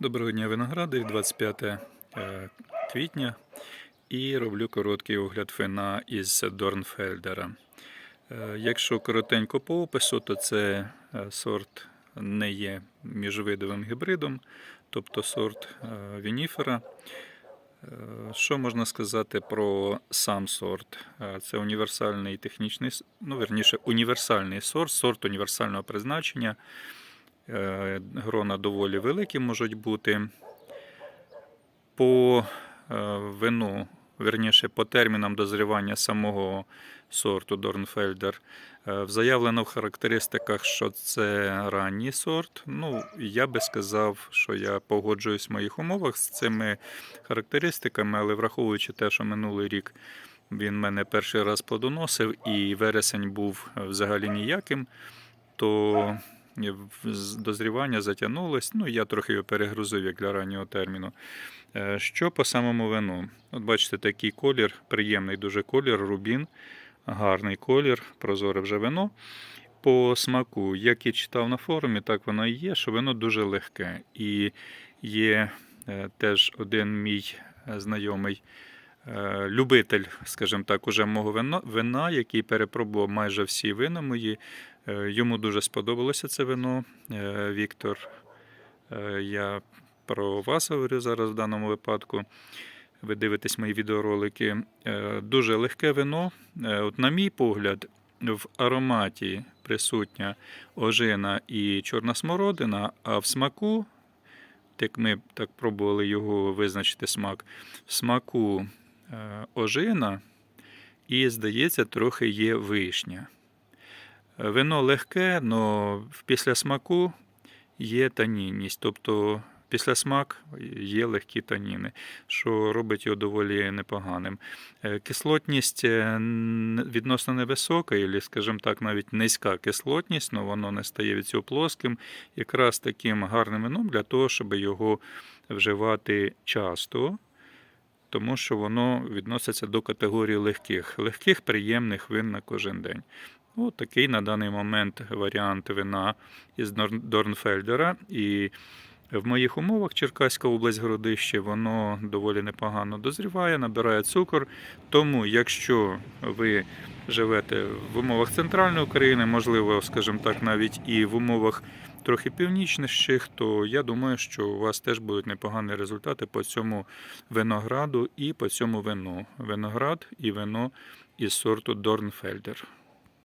Доброго дня виногради, 25 е, квітня. І роблю короткий огляд вина із Дорнфельдера. Е, Якщо коротенько по опису, то це е, сорт не є міжвидовим гібридом, тобто сорт вініфера. Що можна сказати про сам сорт? Це універсальний технічний, ну верніше, універсальний сорт, сорт універсального призначення. Е, Грона доволі великі можуть бути. По е, вину, верніше, по термінам дозрівання самого сорту Дорнфельдер, е, заявлено в характеристиках, що це ранній сорт. Ну, я би сказав, що я погоджуюсь в моїх умовах з цими характеристиками, але враховуючи те, що минулий рік він мене перший раз плодоносив, і вересень був взагалі ніяким, то дозрівання затягнулось. Ну, я трохи його перегрузив як для раннього терміну. Е, Що по самому вину? От бачите, такий колір, приємний дуже колір, рубін, гарний колір, прозоре вже вино. По смаку, як і читав на форумі, так воно і є, що вино дуже легке. І є е, теж один мій е, знайомий любитель, скажімо так, уже мого вина, вина, який перепробував майже всі вина мої. Е, Йому дуже сподобалося це вино. Е, Віктор, е, я про вас говорю зараз в даному випадку. Ви дивитесь мої відеоролики. Дуже легке вино. От, на мій погляд, в ароматі присутня ожина і чорна смородина, а в смаку, як ми так пробували його визначити смак, в смаку ожина і, здається, трохи є вишня. Вино легке, але після смаку є танінність, тобто після смак є легкі таніни, що робить його доволі непоганим. Е, Кислотність е, відносно невисока, або, скажімо так, навіть низька кислотність, але воно не стає від цього плоским, якраз таким гарним вином для того, щоб його вживати часто. Тому що воно відноситься до категорії легких, легких, приємних вин на кожен день. От такий на даний момент варіант вина із Дорнфельдера. І в моїх умовах Черкаська область Городище, воно доволі непогано дозріває, набирає цукор. Тому, якщо ви живете в умовах центральної України, можливо, скажімо так, навіть і в умовах трохи північніших, то я думаю, що у вас теж будуть непогані результати по цьому винограду і по цьому вину. Виноград і вино із сорту Дорнфельдер.